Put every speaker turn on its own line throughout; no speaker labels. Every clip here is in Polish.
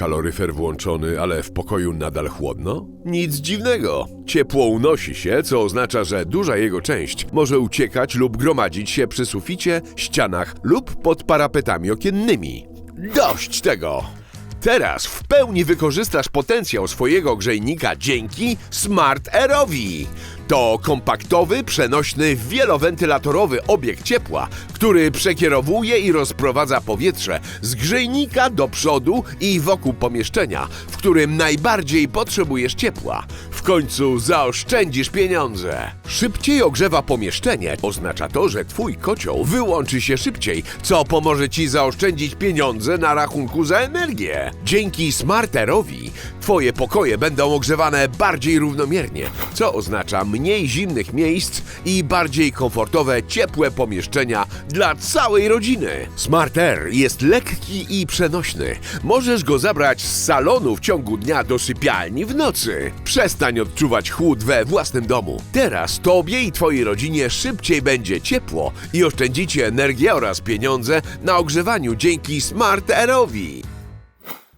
Kaloryfer włączony, ale w pokoju nadal chłodno? Nic dziwnego. Ciepło unosi się, co oznacza, że duża jego część może uciekać lub gromadzić się przy suficie, ścianach lub pod parapetami okiennymi. Dość tego! Teraz w pełni wykorzystasz potencjał swojego grzejnika dzięki Smart Airowi. To kompaktowy, przenośny, wielowentylatorowy obiekt ciepła, który przekierowuje i rozprowadza powietrze z grzejnika do przodu i wokół pomieszczenia, w którym najbardziej potrzebujesz ciepła. W końcu zaoszczędzisz pieniądze. Szybciej ogrzewa pomieszczenie oznacza to, że twój kocioł wyłączy się szybciej, co pomoże ci zaoszczędzić pieniądze na rachunku za energię. Dzięki Smarterowi twoje pokoje będą ogrzewane bardziej równomiernie, co oznacza mniej zimnych miejsc i bardziej komfortowe, ciepłe pomieszczenia dla całej rodziny. Smart Air jest lekki i przenośny. Możesz go zabrać z salonu w ciągu dnia do sypialni w nocy. Przestań odczuwać chłód we własnym domu. Teraz tobie i twojej rodzinie szybciej będzie ciepło i oszczędzicie energię oraz pieniądze na ogrzewaniu dzięki Smart Airowi.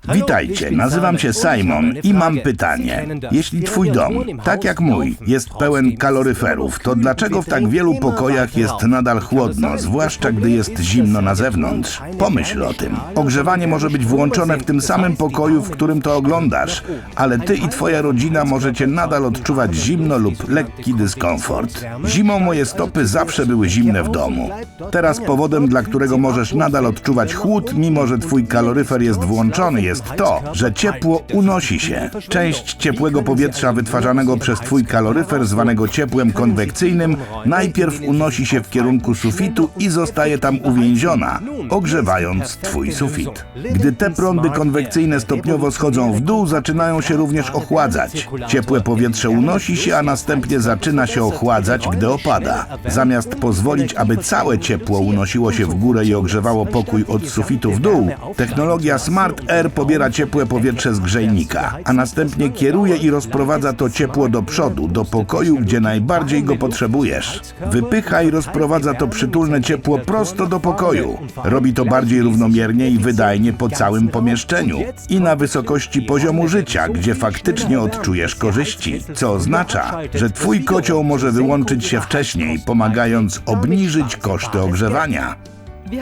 Witajcie, nazywam się Simon i mam pytanie. Jeśli twój dom, tak jak mój, jest pełen kaloryferów, to dlaczego w tak wielu pokojach jest nadal chłodno, zwłaszcza gdy jest zimno na zewnątrz? Pomyśl o tym. Ogrzewanie może być włączone w tym samym pokoju, w którym to oglądasz, ale ty i twoja rodzina możecie nadal odczuwać zimno lub lekki dyskomfort. Zimą moje stopy zawsze były zimne w domu. Teraz powodem, dla którego możesz nadal odczuwać chłód, mimo że twój kaloryfer jest włączony, jest to, że ciepło unosi się. Część ciepłego powietrza wytwarzanego przez twój kaloryfer, zwanego ciepłem konwekcyjnym, najpierw unosi się w kierunku sufitu i zostaje tam uwięziona, ogrzewając twój sufit. Gdy te prądy konwekcyjne stopniowo schodzą w dół, zaczynają się również ochładzać. Ciepłe powietrze unosi się, a następnie zaczyna się ochładzać, gdy opada. Zamiast pozwolić, aby całe ciepło unosiło się w górę i ogrzewało pokój od sufitu w dół, technologia Smart Air pobiera ciepłe powietrze z grzejnika, a następnie kieruje i rozprowadza to ciepło do przodu, do pokoju, gdzie najbardziej go potrzebujesz. Wypycha i rozprowadza to przytulne ciepło prosto do pokoju. Robi to bardziej równomiernie i wydajnie po całym pomieszczeniu i na wysokości poziomu życia, gdzie faktycznie odczujesz korzyści, co oznacza, że twój kocioł może wyłączyć się wcześniej, pomagając obniżyć koszty ogrzewania.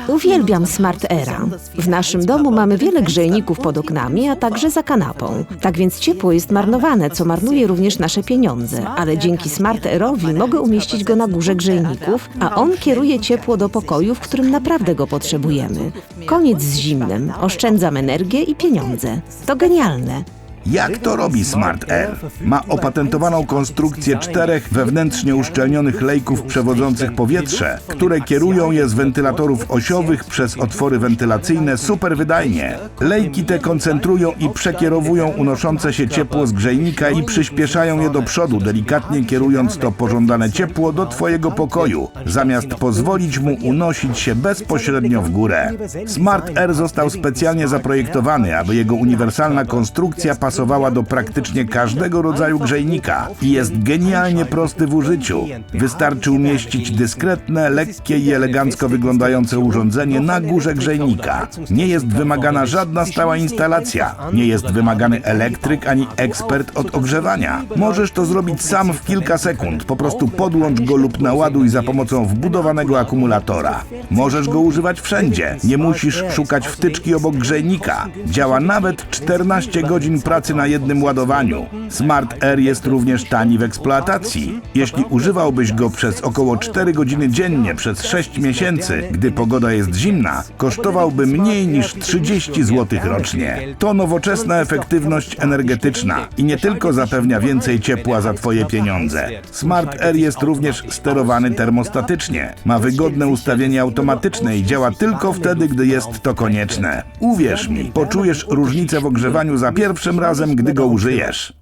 Uwielbiam Smart Era. W naszym domu mamy wiele grzejników pod oknami, a także za kanapą. Tak więc ciepło jest marnowane, co marnuje również nasze pieniądze. Ale dzięki Smart Aerowi mogę umieścić go na górze grzejników, a on kieruje ciepło do pokoju, w którym naprawdę go potrzebujemy. Koniec z zimnem. Oszczędzam energię i pieniądze. To genialne.
Jak to robi Smart Air? Ma opatentowaną konstrukcję czterech wewnętrznie uszczelnionych lejków przewodzących powietrze, które kierują je z wentylatorów osiowych przez otwory wentylacyjne super wydajnie. Lejki te koncentrują i przekierowują unoszące się ciepło z grzejnika i przyspieszają je do przodu, delikatnie kierując to pożądane ciepło do Twojego pokoju, zamiast pozwolić mu unosić się bezpośrednio w górę. Smart Air został specjalnie zaprojektowany, aby jego uniwersalna konstrukcja pasowała do praktycznie każdego rodzaju grzejnika i jest genialnie prosty w użyciu. Wystarczy umieścić dyskretne, lekkie i elegancko wyglądające urządzenie na górze grzejnika. Nie jest wymagana żadna stała instalacja, nie jest wymagany elektryk ani ekspert od ogrzewania. Możesz to zrobić sam w kilka sekund, po prostu podłącz go lub naładuj za pomocą wbudowanego akumulatora. Możesz go używać wszędzie, nie musisz szukać wtyczki obok grzejnika. Działa nawet 14 godzin pracy na jednym ładowaniu. Smart Air jest również tani w eksploatacji. Jeśli używałbyś go przez około 4 godziny dziennie przez 6 miesięcy, gdy pogoda jest zimna, kosztowałby mniej niż 30 zł rocznie. To nowoczesna efektywność energetyczna i nie tylko zapewnia więcej ciepła za Twoje pieniądze. Smart Air jest również sterowany termostatycznie. Ma wygodne ustawienie automatyczne i działa tylko wtedy, gdy jest to konieczne. Uwierz mi, poczujesz różnicę w ogrzewaniu za pierwszym razem, gdy go użyjesz.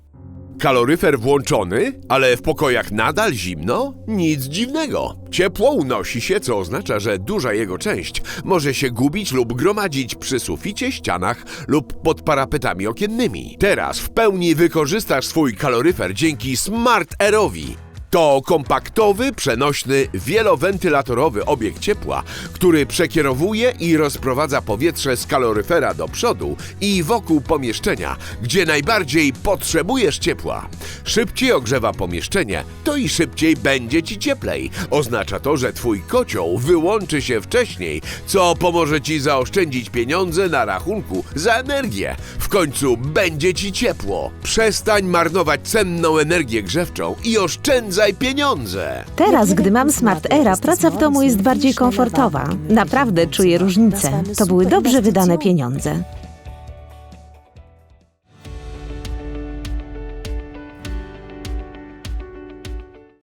Kaloryfer włączony, ale w pokojach nadal zimno? Nic dziwnego. Ciepło unosi się, co oznacza, że duża jego część może się gubić lub gromadzić przy suficie, ścianach lub pod parapetami okiennymi. Teraz w pełni wykorzystasz swój kaloryfer dzięki Smart Airowi. To kompaktowy, przenośny, wielowentylatorowy obieg ciepła, który przekierowuje i rozprowadza powietrze z kaloryfera do przodu i wokół pomieszczenia, gdzie najbardziej potrzebujesz ciepła. Szybciej ogrzewa pomieszczenie, to i szybciej będzie ci cieplej. Oznacza to, że twój kocioł wyłączy się wcześniej, co pomoże ci zaoszczędzić pieniądze na rachunku za energię. W końcu będzie ci ciepło. Przestań marnować cenną energię grzewczą i oszczędzaj pieniądze.
Teraz, gdy mam Smart Era, praca w domu jest bardziej komfortowa. Naprawdę czuję różnicę. To były dobrze wydane pieniądze.